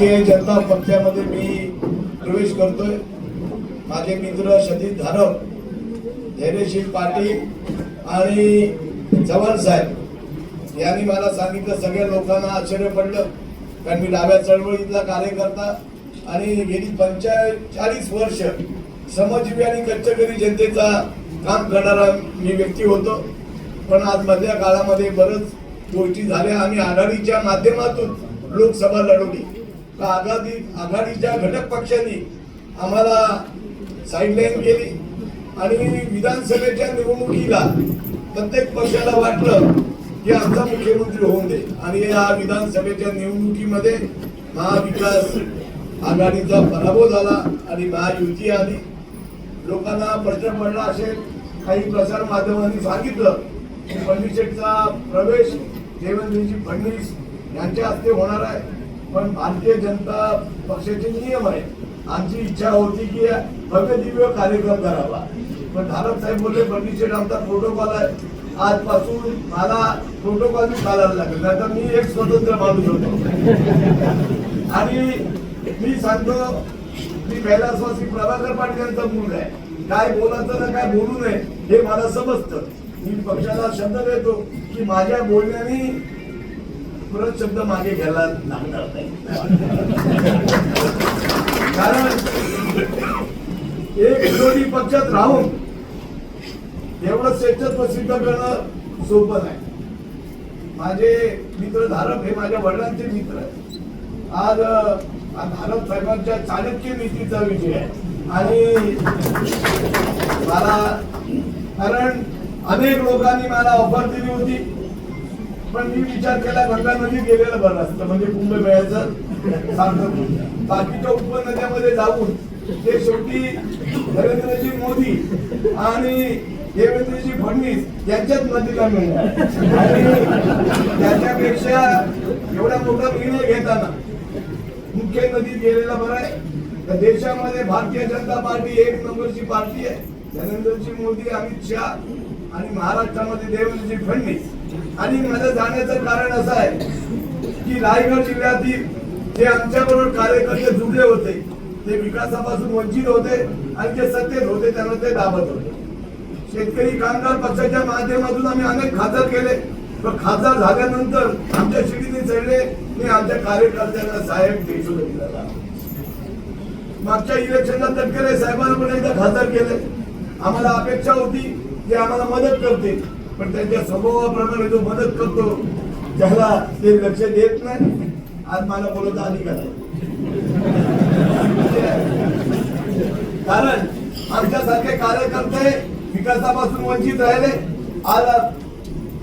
जनता पक्षामध्ये मी प्रवेश करतोय. माझे मित्र शतीश धारक धैर्यशील पाटील आणि चव्हाण साहेब यांनी मला सांगितलं सगळ्या लोकांना आश्चर्य पडलं. कारण मी डाव्या चळवळीतला कार्यकर्ता आणि गेली पंचेचाळीस वर्ष समजीवी आणि कच्चकरी जनतेचा काम करणारा मी व्यक्ती होतो. पण आज मधल्या काळामध्ये बरंच गोष्टी झाल्या आणि आघाडीच्या माध्यमातून लोकसभा लढवली. आघाडी आघाडीच्या घटक पक्षांनी आम्हाला साईडलाईन केली. आणि विधानसभेच्या निवडणुकीला प्रत्येक पक्षाला वाटलं की आमचा मुख्यमंत्री होऊन दे. आणि या विधानसभेच्या निवडणुकीमध्ये महाविकास आघाडीचा पराभव झाला आणि महायुती आली. लोकांना प्रश्न पडला असेल काही प्रसार माध्यमांनी सांगितलं की फडणवीसचा प्रवेश देवेंद्रजी फडणवीस यांच्या हस्ते होणार आहे. पण भारतीय जनता पक्षाचे नियम आहे आमची इच्छा होती की भव्य दिव्य कार्यक्रम करावा. पण धारक साहेब बोलले बंडीशेठ आमचा प्रोटोकॉल आहे. आजपासून मला प्रोटोकॉल चालायला लागेल. नाही तर मी एक स्वतंत्र माणूस होतो. आणि मी सांगतो मी कैलासवासी प्रभाकर पाटील यांचा मुलगा आहे. काय बोलायचं ना काय बोलू नये हे मला समजतं. मी पक्षाला शब्द देतो की माझ्या बोलण्याने परत शब्द मागे घ्यायला लागणार नाही. कारण एक विरोधी पक्षात राहून एवढं श्रेष्ठत्व प्रसिद्ध करणं सोपं नाही. माझे मित्र धारक हे माझ्या वडिलांचे मित्र आहेत. आज धारक साहेबांच्या चाणक्य नीतीचा विषय आहे. आणि मला कारण अनेक लोकांनी मला ऑफर दिली होती. पण मी विचार केला गंगा नदी गेलेलं बरं असतं. म्हणजे कुंभमेळ्याचं सार्थक बाकीच्या उपनद्यामध्ये जाऊन ते शेवटी नरेंद्रजी मोदी आणि देवेंद्रजी फडणवीस यांच्याच नदीला मिळणार. आणि त्याच्यापेक्षा एवढा मोठा निर्णय घेताना मुख्य नदीत गेलेला बरं आहे. तर देशामध्ये भारतीय जनता पार्टी एक नंबरची पार्टी आहे. नरेंद्रजी मोदी अमित शहा आणि महाराष्ट्रामध्ये देवेंद्रजी फडणवीस. आणि माझ्या जाण्याचं कारण असं आहे की रायगड जिल्ह्यातील जे आमच्याबरोबर कार्यकर्ते जुडले होते ते विकासापासून वंचित होते आणि जे सत्तेत होते त्यांना ते दाबत होते. शेतकरी कामगार पक्षाच्या माध्यमातून आम्ही अनेक खासदार केले पण खासदार झाल्यानंतर आमच्या शिडीने चढले मी आमच्या कार्यकर्त्यांना साहेब देशोद दिला. मागच्या इलेक्शनला तटकरे साहेबांना पण एकदा खासदार केले. आम्हाला अपेक्षा होती की आम्हाला मदत करतील. पण त्यांच्या स्वभावाप्रमाणे जो मदत करतो त्याला ते लक्ष देत नाही आज मला बोलत आधी आहे कारण आमच्यासारखे कार्यकर्ते विकासापासून वंचित राहिले. आज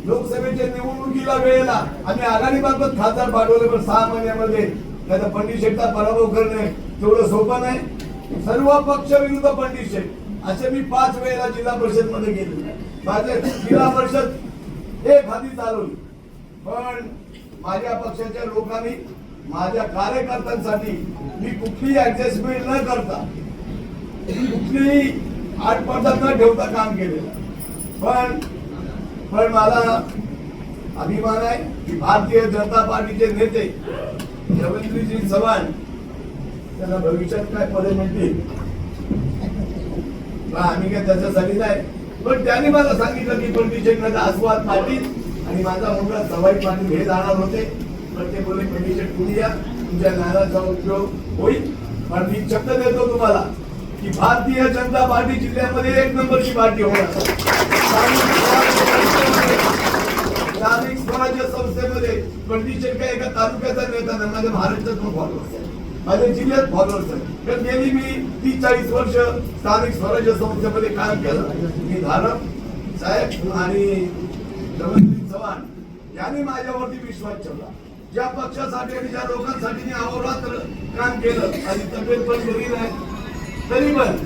लोकसभेच्या निवडणुकीला वेळेला आम्ही आघाडीबाबत खासदार पाठवले पण सहा महिन्यामध्ये त्याचा पंडित शेठचा पराभव करणे तेवढं सोपं नाही. सर्व पक्ष विरुद्ध पंडित शेठ. असे मी पाच वेळेला जिल्हा परिषदमध्ये गेले. माझे जिल्हा परिषद एक हाती चालवली पण माझ्या पक्षाच्या लोकांनी माझ्या कार्यकर्त्यांसाठी मी कुठलीही ऍडजस्टमेंट न करता कुठलीही आठ न ठेवता काम केलेलं पण पण मला अभिमान आहे की भारतीय जनता पार्टीचे नेते रवींद्रजी चव्हाण त्यांना भविष्यात काय पदे मिळतील? आम्ही काय त्याच्यासाठी नाही पण त्याने मला सांगितलं की पंडित आस्वाद पाटील आणि माझा मुलगा सवाई पाटील हे जाणार होते. पण ते बोलले पंडित तुम्ही या. तुमच्या ज्ञानाचा उपयोग होईल. पण मी शब्द देतो तुम्हाला की भारतीय जनता पार्टी जिल्ह्यामध्ये एक नंबरची पार्टी होणार. स्थानिक स्वराज्य संस्थेमध्ये कंडिशन काय एका तालुक्याचा नेता नाही माझ्या महाराष्ट्रात फॉलोअर्स आहे. माझ्या जिल्ह्यात फॉलोअर्स आहेत तर गेली मी तीस चाळीस वर्ष स्थानिक स्वराज्य संस्थेमध्ये काम केलं. मी धारक साहेब आणि चव्हाण यांनी माझ्यावरती विश्वास ठेवला. ज्या पक्षासाठी आणि ज्या लोकांसाठी मी अहोरात्र काम केलं आणि तब्येत पण बरी नाही. तरी पण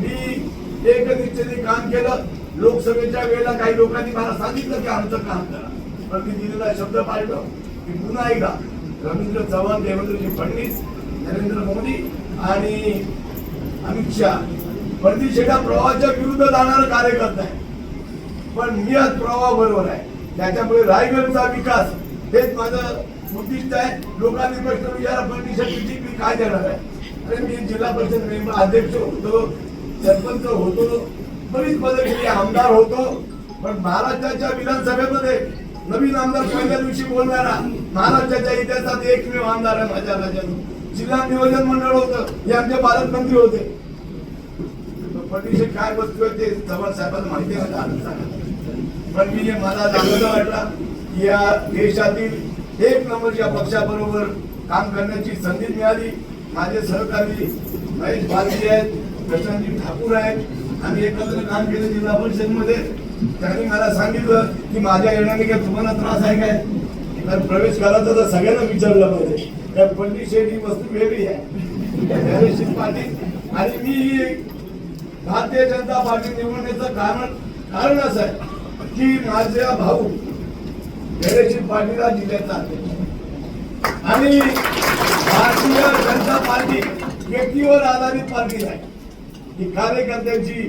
मी एक निश्चिती काम केलं. लोकसभेच्या वेळेला काही लोकांनी मला सांगितलं की आमचं काम करा. पण मी दिलेला शब्द पाळलो. की पुन्हा एकदा रवींद्र चव्हाण देवेंद्रजी फडणवीस नरेंद्र मोदी आणि अमित शहा. फडणवीस शेठा प्रवाहाच्या विरुद्ध जाणारा कार्यकर्ता आहे. पण मी आज प्रवाह बरोबर आहे. त्याच्यामुळे रायगडचा विकास हेच माझं उद्दिष्ट आहे. लोकांनी प्रश्न विचारा फडणवीस किती मी काय देणार आहे? अरे मी जिल्हा परिषद मेंबर अध्यक्ष होतो सरपंच होतो बरीच पदे केली आमदार होतो. पण महाराष्ट्राच्या विधानसभेमध्ये नवीन आमदार पहिल्या दिवशी बोलणारा महाराष्ट्राच्या इतिहासात एकमेव आमदार आहे माझ्या राज्यात जिल्हा नियोजन मंडळ होतं हे आमचे पालकमंत्री होते. फडणवीस काय वस्तू आहे ते चव्हाण साहेबांना माहिती आहे पण मी मला चांगलं वाटला या देशातील एक नंबरच्या पक्षाबरोबर काम करण्याची संधी मिळाली माझे सहकारी महेश भारती आहेत प्रशांतजी ठाकूर आहेत आम्ही एकत्र काम केलं जिल्हा परिषदमध्ये. त्यांनी मला सांगितलं की माझ्या येण्याने काय तुम्हाला त्रास आहे काय? तर प्रवेश करायचा तर सगळ्यांना विचारलं पाहिजे. त्या पंडित शेठी ही वस्तू वेगळी आहे. पाटील आणि मी भारतीय जनता पार्टी निवडण्याचं कारण कारण असं आहे की माझ्या भाऊ गणेशजी पाटील जिल्ह्याचा आणि भारतीय जनता पार्टी व्यक्तीवर आधारित पार्टी आहे. ही कार्यकर्त्यांची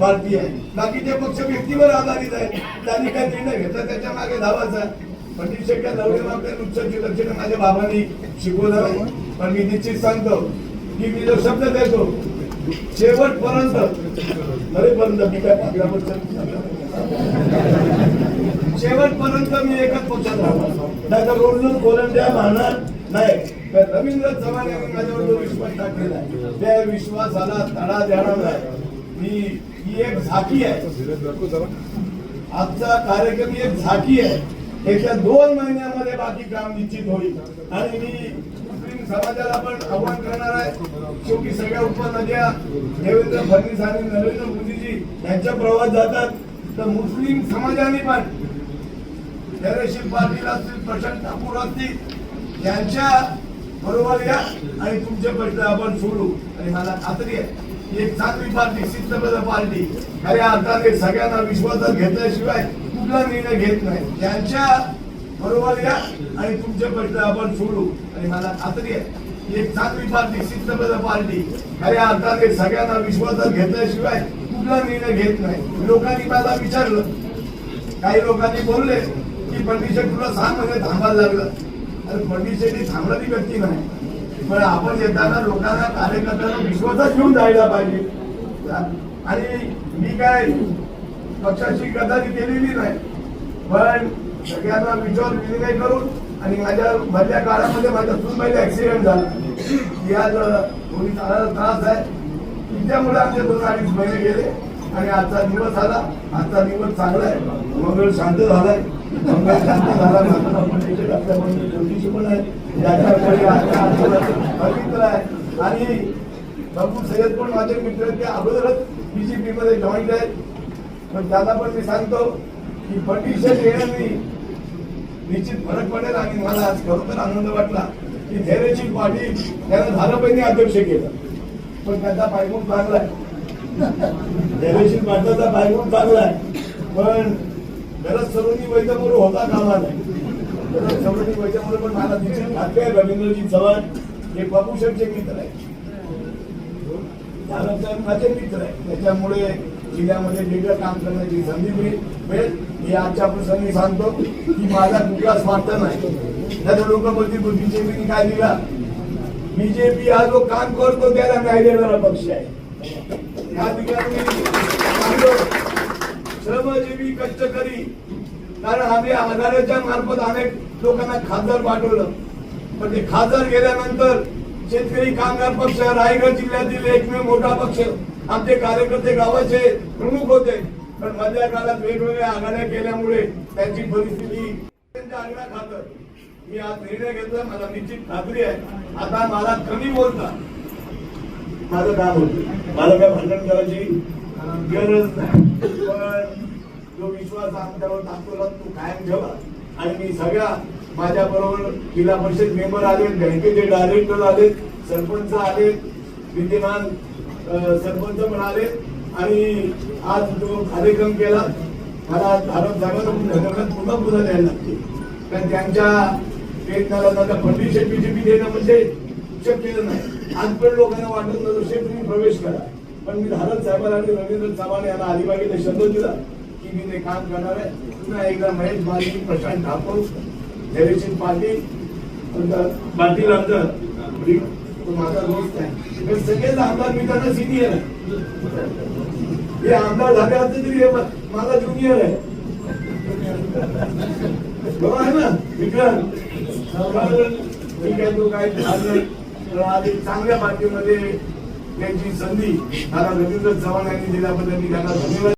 पार्टी आहे. बाकीचे पक्ष व्यक्तीवर आधारित आहे त्यांनी काय निर्णय घेतला त्याच्यामागे धावाचा प्रतीक्षेच्या पण ती नुकसानची लक्षणं माझ्या बाबांनी शिकवलं. पण मी निश्चित सांगतो की मी जो शब्द देतो शेवटपर्यंत पर्यंत मी काय पाचव्यापर्यंत शेवटपर्यंत मी एकच पक्षात राहणार. नाही तर रोडून कोलंड्या मारणार नाही रवींद्र चव्हाण यांनी माझ्यावर जो विश्वास टाकलेला आहे त्या विश्वासाला तडा देणार नाही. मी ही एक झाकी आहे. आजचा कार्यक्रम एक झाकी आहे. येत्या दोन महिन्यामध्ये बाकी काम निश्चित होईल. आणि मी मुस्लिम समाजाला पण आव्हान करणार आहे. शेवटी सगळ्या उपनद्या देवेंद्र फडणवीस आणि नरेंद्र मोदीजी यांच्या प्रवास जातात. तर मुस्लिम समाजाने पण धैर्यशील पाटील असतील प्रशांत ठाकूर असतील यांच्या बरोबर या आणि तुमचे प्रश्न आपण सोडू. आणि मला खात्री आहे एक चांगली पार्टी शिस्तबद्ध पार्टी खऱ्या अर्थाने सगळ्यांना विश्वासात घेतल्याशिवाय कुठला निर्णय घेत नाही. त्यांच्या बरोबर या आणि तुमचे प्रश्न आपण सोडू. आणि मला खात्री आहे ही एक चांगली पार्टी शिस्तबद्ध पार्टी खऱ्या अर्थाने सगळ्यांना विश्वासात घेतल्याशिवाय कुठला निर्णय घेत नाही. लोकांनी मला विचारलं. काही लोकांनी बोलले की पंडित तुला सहा महिने थांबायला लागलं. अरे पंडित शेट्टी थांबणारी व्यक्ती नाही. पण आपण येताना लोकांना कार्यकर्त्यांना विश्वासात घेऊन जायला पाहिजे. आणि मी काय पक्षाशी गदारी केलेली नाही. पण सगळ्यांना विचार विनिमय करून आणि माझ्या मधल्या काळामध्ये माझ्या सुनबाईला ऍक्सिडेंट झाला. ती आज कोणी चालायला त्रास आहे. तिच्यामुळे आमचे दोन अडीच महिने गेले आणि आजचा दिवस आला. आजचा दिवस चांगला आहे. मंगळ शांत झालाय. मंगळ शांत झाला ज्योतिषी पण आहे. पवित्र आहे. आणि बाबू सय्यद पण माझे मित्र ते अगोदरच बीजेपी मध्ये जॉईंट आहेत पण त्यांना पण मी सांगतो की पटिशन येण्याने निश्चित फरक पडेल आणि मला आज खरोखर आनंद वाटला की धैर्यची पाठी त्यानं झालं पण अध्यक्ष केलं. पण त्यांचा पायगुण चांगला आहे. धैर्यशील पाटलाचा पायगुण चांगला आहे. पण गरज सरोनी वैद्यमुळे होता कामा नाही गरज सरोनी वैद्यमुळे पण मला निश्चित खात्री आहे रवींद्रजी चव्हाण. हे बाबूशेठचे मित्र आहे त्यानंतर माझे मित्र आहे त्याच्यामुळे जिल्ह्यामध्ये वेगळं काम करण्याची संधी मिळेल मिळेल मी आजच्या प्रसंगी सांगतो की माझा कुठला स्वार्थ नाही. त्याच्या लोक बोलतील बीजेपीने काय दिला? बीजेपी हा जो काम करतो त्याला न्याय देणारा पक्ष आहे. या ठिकाणी श्रमजीवी कष्टकरी कारण आम्ही आधाराच्या मार्फत अनेक लोकांना खासदार पाठवलं. पण ते खासदार गेल्यानंतर शेतकरी कामगार पक्ष रायगड जिल्ह्यातील एकमेव मोठा पक्ष आमचे कार्यकर्ते गावाचे प्रमुख होते. पण मधल्या काळात वेगवेगळ्या आघाड्या केल्यामुळे त्यांची परिस्थिती त्यांच्या आग्रह खातर मी आज निर्णय घेतला मला निश्चित खात्री आहे. आता मला कमी बोलता. माझं काम होतं. मला काय भांडण करायची गरज नाही. पण जो विश्वास आमच्यावर दाखवला तो कायम ठेवा. आणि मी सगळ्या माझ्या बरोबर जिल्हा परिषद मेंबर आले बँकेचे डायरेक्टर आले सरपंच आले विद्यमान सरपंच पण आले आणि आज जो कार्यक्रम केला मला धारक साहेबांना पुन्हा पुन्हा द्यायला लागते. कारण त्यांच्या प्रयत्नाला नका पंडित बीजेपी देणं म्हणजे शक्य नाही. आज पण लोकांना वाटत नव्हतं शेठ तुम्ही प्रवेश करा. पण मी धारक साहेबांना आणि रवींद्र चव्हाण यांना अलिबागेला शब्द दिला की मी ते काम करणार आहे. पुन्हा एकदा महेश माली प्रशांत ठाकूर धैर्यशील पाटील पाटील आमदार मी- तो माझा दोस्त आहे हे सगळेच आमदार मी त्यांना सिनियर आहे हे आमदार झाले असते तरी हे माझा ज्युनियर आहे. बरोबर आहे ना विक्रम ठीक आहे तो काय झालं चांगल्या पार्टीमध्ये त्यांची संधी मला रवींद्र चव्हाण यांनी दिल्याबद्दल मी त्यांना धन्यवाद